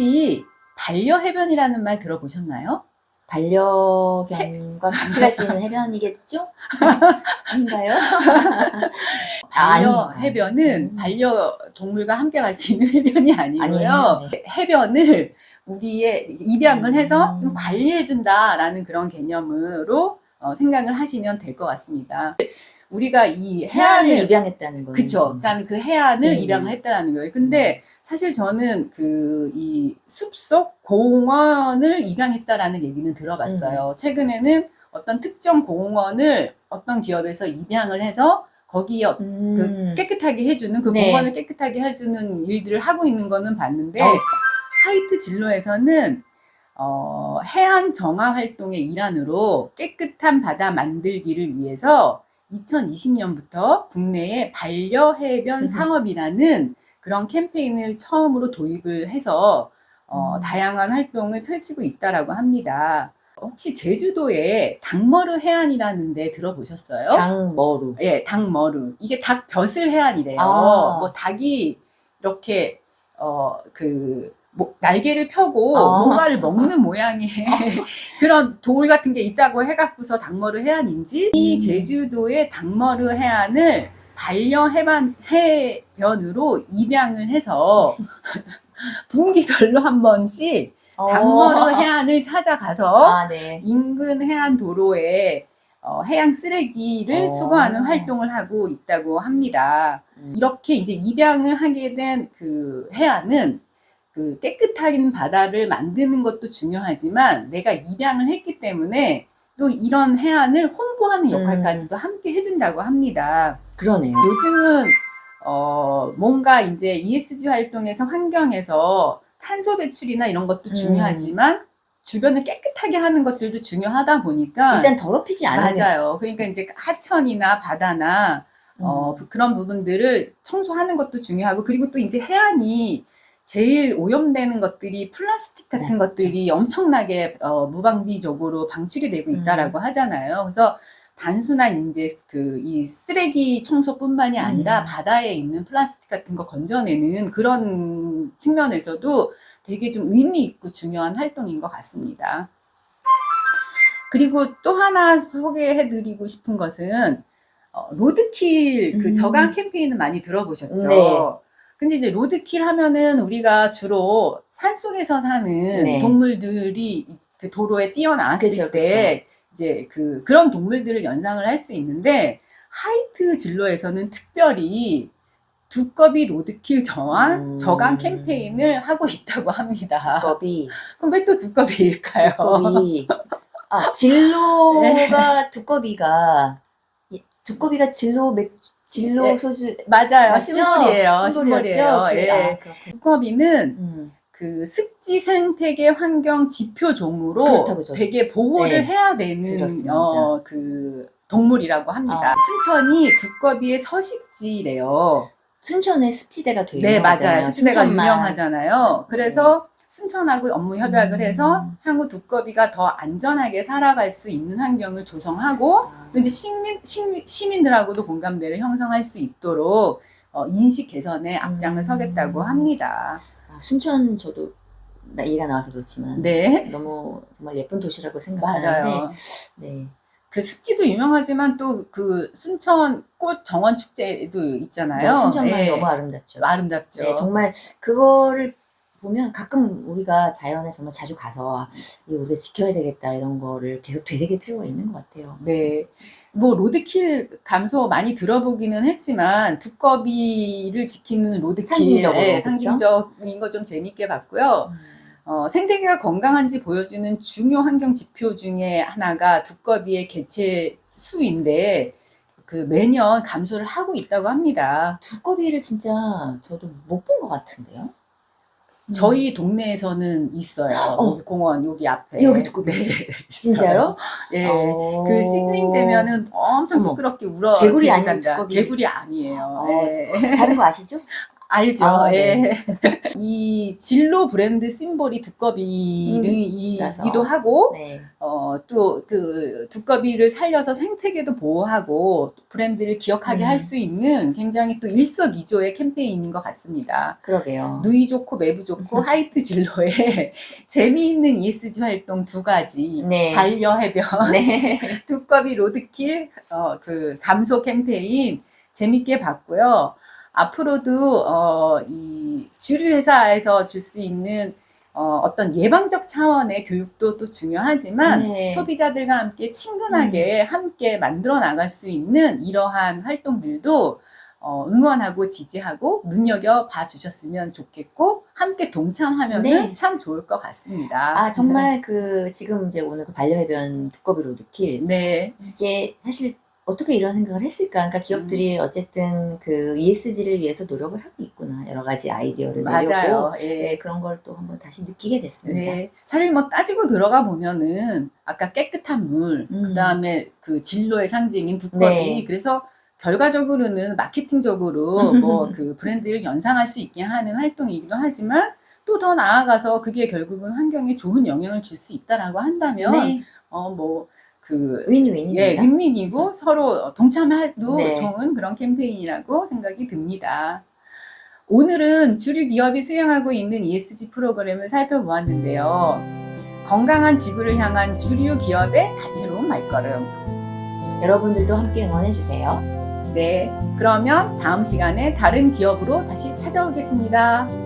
혹시 반려해변이라는 말 들어보셨나요? 반려견과 같이 갈 수 있는 해변이겠죠? 아닌가요? 반려 해변은 음. 반려 동물과 함께 갈 수 있는 해변이 아니고요. 아니에요, 해변을 우리의 입양을 해서 음. 좀 관리해 준다라는 그런 개념으로 어, 생각을 하시면 될 것 같습니다. 우리가 이 해안을 해안을 입양했다는 거예요. 그쵸. 그러니까 그 해안을 네. 입양을 했다라는 거예요. 근데 사실 저는 그 이 숲속 공원을 입양했다라는 얘기는 들어봤어요. 음. 최근에는 어떤 특정 공원을 어떤 기업에서 입양을 해서 거기에 그 음. 깨끗하게 해주는 그 네. 공간을 깨끗하게 해주는 일들을 하고 있는 거는 봤는데 어. 하이트 진로에서는 어, 해안 정화 활동의 일환으로 깨끗한 바다 만들기를 위해서 2020년부터 국내에 반려해변 음. 사업이라는 그런 캠페인을 처음으로 도입을 해서 어, 음. 다양한 활동을 펼치고 있다라고 합니다. 혹시 제주도에 닭머르 해안이라는 데 들어보셨어요? 당머루. 예, 닭머루. 이게 닭 벼슬 해안이래요. 아. 뭐 닭이 이렇게 어 그 뭐, 날개를 펴고 아. 뭔가를 먹는 모양의 그런 돌 같은 게 있다고 해갖고서 닭머루 해안인지 이 음. 제주도의 닭머루 해안을 반려 해반 해변으로 입양을 해서 분기별로 한 번씩 닭머루 해안을 찾아가서 어. 아, 네. 인근 해안 도로에 어, 해양 쓰레기를 어. 수거하는 활동을 하고 있다고 합니다. 음. 이렇게 이제 입양을 하게 된 그 해안은 그 깨끗한 바다를 만드는 것도 중요하지만 내가 입양을 했기 때문에 또 이런 해안을 홍보하는 역할까지도 함께 해준다고 합니다. 그러네요. 요즘은 어 뭔가 이제 ESG 활동에서 환경에서 탄소 배출이나 이런 것도 음. 중요하지만 주변을 깨끗하게 하는 것들도 중요하다 보니까 일단 더럽히지 않으면. 맞아요. 그러니까 이제 하천이나 바다나 어 음. 그런 부분들을 청소하는 것도 중요하고 그리고 또 이제 해안이 제일 오염되는 것들이 플라스틱 같은 네, 것들이 엄청나게 어, 무방비적으로 방출이 되고 음. 있다라고 하잖아요. 그래서 단순한 이제 그 이 쓰레기 청소뿐만이 아니라 음. 바다에 있는 플라스틱 같은 거 건져내는 그런 측면에서도 되게 좀 의미 있고 중요한 활동인 것 같습니다. 그리고 또 하나 소개해드리고 싶은 것은 어, 로드킬 그 음. 저감 캠페인은 많이 들어보셨죠? 네. 근데 이제 로드킬 하면은 우리가 주로 산 속에서 사는 네. 동물들이 그 도로에 뛰어나왔을 그쵸, 때 이제 그 그런 동물들을 연상을 할 수 있는데 하이트 진로에서는 특별히 두꺼비 로드킬 저항 음. 저감 캠페인을 하고 있다고 합니다. 두꺼비. 그럼 왜 또 두꺼비일까요? 두꺼비. 아, 진로가 두꺼비가 이- 두꺼비가 진로 맥 진로 네. 소주 맞아요. 맞죠? 신물이에요. 그래, 예. 아, 그렇군요. 두꺼비는 음. 그 습지 생태계 환경 지표 종으로 그렇다고. 되게 보호를 네, 해야 되는. 어, 그 동물이라고 합니다. 아. 순천이 두꺼비의 서식지래요. 순천의 습지대가 되게 네. 맞아요. 순천만. 유명하잖아요. 그래서 순천하고 업무 협약을 음. 해서 향후 두꺼비가 더 안전하게 살아갈 수 있는 환경을 조성하고 아, 또 이제 시민, 시민, 시민들하고도 공감대를 형성할 수 있도록 어, 인식 개선에 앞장을 음. 서겠다고 합니다. 아, 순천 저도 나 얘기가 나와서 그렇지만 네. 너무 정말 예쁜 도시라고 생각하는데 맞아요. 네. 그 습지도 유명하지만 또 그 순천 꽃 정원 축제도 있잖아요. 네, 순천만 예. 너무 아름답죠. 아름답죠. 네, 정말 그거를 보면 가끔 우리가 자연에 정말 자주 가서 아, 이거 우리가 지켜야 되겠다 이런 거를 계속 되새길 필요가 있는 것 같아요. 네. 뭐 로드킬 감소 많이 들어보기는 했지만 두꺼비를 지키는 로드킬 상징적으로, 예, 그쵸? 상징적인 거 좀 재밌게 봤고요. 음. 어, 생태계가 건강한지 보여주는 중요 환경 지표 중에 하나가 두꺼비의 개체 수인데 그 매년 감소를 하고 있다고 합니다. 두꺼비를 진짜 저도 못 본 것 같은데요. 음. 저희 동네에서는 있어요. 어. 공원 여기 앞에. 여기 두꺼비? 네. 진짜요? 예. 어. 그 시즈닝 되면은 엄청 어머. 시끄럽게 울어. 개구리 아니고 간다. 두꺼비? 개구리 아니에요. 어. 예. 다른 거 아시죠? 알죠. 아, 예. 네. 이 진로 브랜드 심볼이 두꺼비이기도 하고 네. 어, 또 그 두꺼비를 살려서 생태계도 보호하고 브랜드를 기억하게 음. 할수 있는 굉장히 또 일석이조의 캠페인인 것 같습니다. 그러게요. 누이 좋고 매부 좋고 하이트 진로에 재미있는 ESG 활동 두 가지 네. 반려 해변 네. 두꺼비 로드킬 어, 그 감소 캠페인 재밌게 봤고요. 앞으로도 어, 이 주류 회사에서 줄 수 있는 어, 어떤 예방적 차원의 교육도 또 중요하지만 네. 음. 소비자들과 함께 친근하게 함께 만들어 나갈 수 있는 이러한 활동들도 어, 응원하고 지지하고 눈여겨 봐 주셨으면 좋겠고 함께 동참하면 네. 은참 좋을 것 같습니다. 아, 정말 그, 지금 이제 오늘 그 반려해변 두꺼비로 느낄, 네. 이게 사실 어떻게 이런 생각을 했을까? 그러니까 음. 기업들이 어쨌든 그 ESG를 위해서 노력을 하고 있구나. 여러 가지 아이디어를 내려고. 맞아요. 예. 네, 그런 걸 또 한번 다시 느끼게 됐습니다. 네. 사실 뭐 따지고 들어가 보면은 아까 깨끗한 물, 음. 그다음에 그 진로의 상징인 두꺼비. 네. 그래서 결과적으로는 마케팅적으로 뭐 그 브랜드를 연상할 수 있게 하는 활동이기도 하지만 또 더 나아가서 그게 결국은 환경에 좋은 영향을 줄 수 있다라고 한다면 네. 어뭐 그 윈윈입니다. 예, 윈윈이고 서로 동참해도 네. 좋은 그런 캠페인이라고 생각이 듭니다. 오늘은 주류 기업이 수행하고 있는 ESG 프로그램을 살펴보았는데요. 건강한 지구를 향한 주류 기업의 다채로운 말걸음. 여러분들도 함께 응원해주세요. 네. 그러면 다음 시간에 다른 기업으로 다시 찾아오겠습니다.